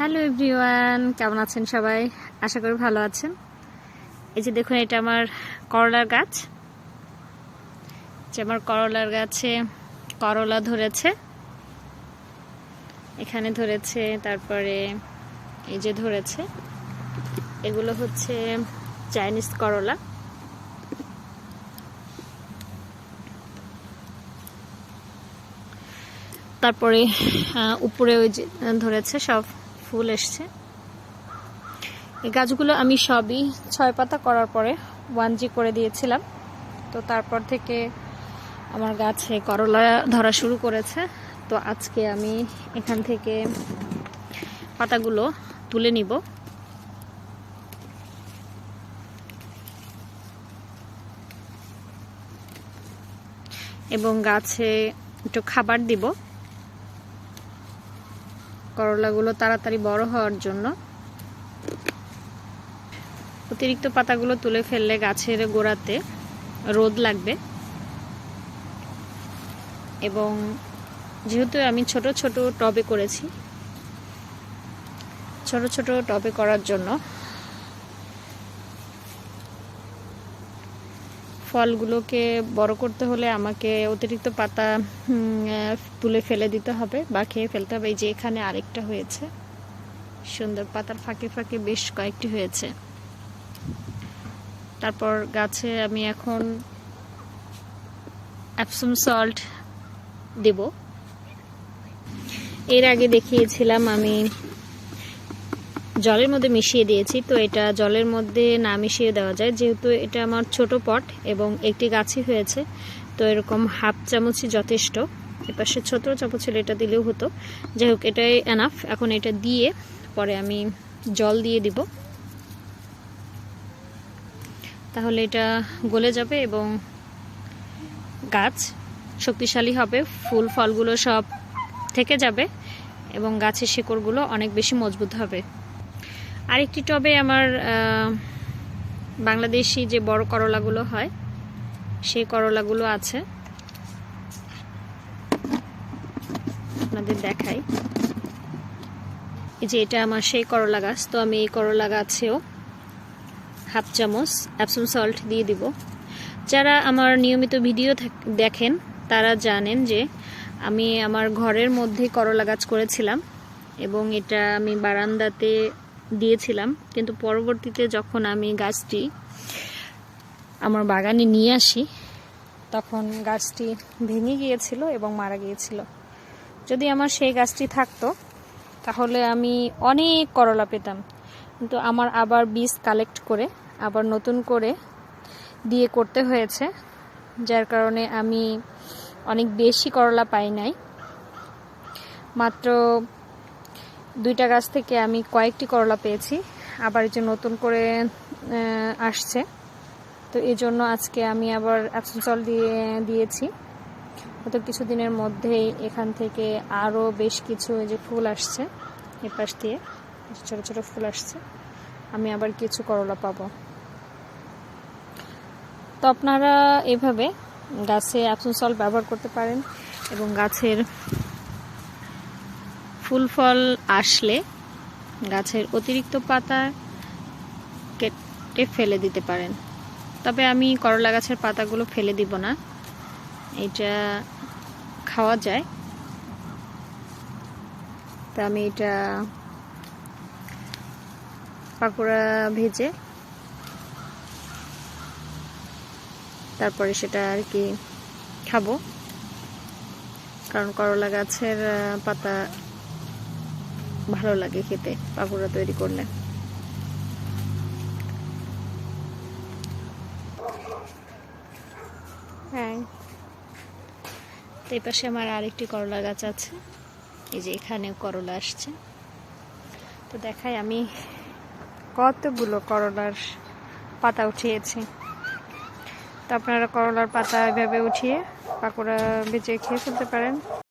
Hello everyone, কেমন আছেন সবাই? আশা করি ভালো আছেন। এই যে দেখুন, এটা আমার করলার গাছ। যে আমার করলার গাছে করলা ধরেছে। এখানে ধরেছে, তারপরে এই যে ধরেছে। এগুলো হচ্ছে চাইনিজ করলা। তারপরে উপরে ওই যে ধরেছে সব ফুল এসছে। এই গাছগুলো আমি সবই ছয় পাতা করার পরে ওয়ান জি করে দিয়েছিলাম। তো তারপর থেকে আমার গাছে করলা ধরা শুরু করেছে। তো আজকে আমি এখান থেকে পাতাগুলো তুলে নিব। এবং গাছে একটু খাবার দিব। করলাগুলো তাড়াতাড়ি বড় হওয়ার জন্য। অতিরিক্ত পাতাগুলো তুলে ফেললে গাছের গোড়াতে রোদ লাগবে। এবং যেহেতু আমি ছোট ছোট টবে করেছি, ছোট ছোট টবে করার জন্য ফলগুলোকে বড় করতে হলে আমাকে অতিরিক্ত পাতা তুলে ফেলে দিতে হবে বা খেয়ে ফেলতে হবে। এই যে এখানে আরেকটা হয়েছে। সুন্দর পাতার ফাঁকে ফাঁকে বেশ কয়েকটি হয়েছে। তারপর গাছে আমি এখন অ্যাপসম সল্ট দেব। এর আগে দেখিয়েছিলাম আমি জলের মধ্যে মিশিয়ে দিয়েছি, তো এটা জলের মধ্যে না মিশিয়ে দেওয়া যায়। যেহেতু এটা আমার ছোট পট এবং একটি গাছই হয়েছে, তো এরকম হাফ চামচই যথেষ্ট। এপাশে ছোট চামচ এটা দিলেও হতো। যাই হোক, এটাই এনাফ এখন এটা দিয়ে পরে আমি জল দিয়ে দিব। তাহলে এটা গলে যাবে এবং গাছ শক্তিশালী হবে। ফুল ফলগুলো সব থেকে যাবে এবং গাছের শিকড়গুলো অনেক বেশি মজবুত হবে। আরেকটি টবে আমার বাংলাদেশি যে বড় করলাগুলো হয়, সেই করলাগুলো আছে। আপনাদের দেখাই। এই যে এটা আমার সেই করলা গাছ, তো আমি এই করলা গাছেও হাফ চামচ অ্যাপসম সল্ট দিয়ে দিব। যারা আমার নিয়মিত ভিডিও দেখেন, তারা জানেন যে আমি আমার ঘরের মধ্যে করলা গাছ করেছিলাম এবং এটা আমি বারান্দাতে দিয়েছিলাম, কিন্তু পরবর্তীতে যখন আমি গাছটি আমার বাগানে নিয়ে আসি, তখন গাছটি ভেঙে গিয়েছিল এবং মারা গিয়েছিল। যদি আমার সেই গাছটি থাকতো, তাহলে আমি অনেক করলা পেতাম, কিন্তু আমার আবার বীজ কালেক্ট করে, আবার নতুন করে দিয়ে করতে হয়েছে, যার কারণে আমি অনেক বেশি করলা পাই নাই। মাত্র দুইটা গাছ থেকে আমি কয়েকটি করলা পেয়েছি। আবার যে নতুন করে আসছে। তো এই জন্য আজকে আমি আবার অ্যাপসন সল দিয়ে দিয়েছি। হয়তো কিছুদিনের মধ্যেই এখান থেকে আরও বেশ কিছু যে ফুল আসছে এ পাশ দিয়ে, ছোটো ছোটো ফুল আসছে। আমি আবার কিছু করলা পাবো। তো আপনারা এভাবে গাছে অ্যাপসন সল ব্যবহার করতে পারেন এবং গাছের ফুল ফল আসলে গাছের অতিরিক্ত পাতা কেটে ফেলে দিতে পারেন। তবে আমি করলা গাছের পাতাগুলো ফেলে দিব না। এটা খাওয়া যায়। তা আমি এটা পাকোড়া ভেজে তারপরে সেটা আর কি খাব। কারণ করলা গাছের পাতা ভালো লাগে খেতে পাকোড়া তৈরি করলে। হ্যাঁ। তো এই পাশে আমার আরেকটি করলা গাছ আছে। এই যে এখানেও করলা আসছে। তো দেখাই আমি কতগুলো করলার পাতা উঠিয়েছি। তো আপনারা করলার পাতা এভাবে উঠিয়ে পাকোড়া বেজে খেয়ে ফেলতে পারেন।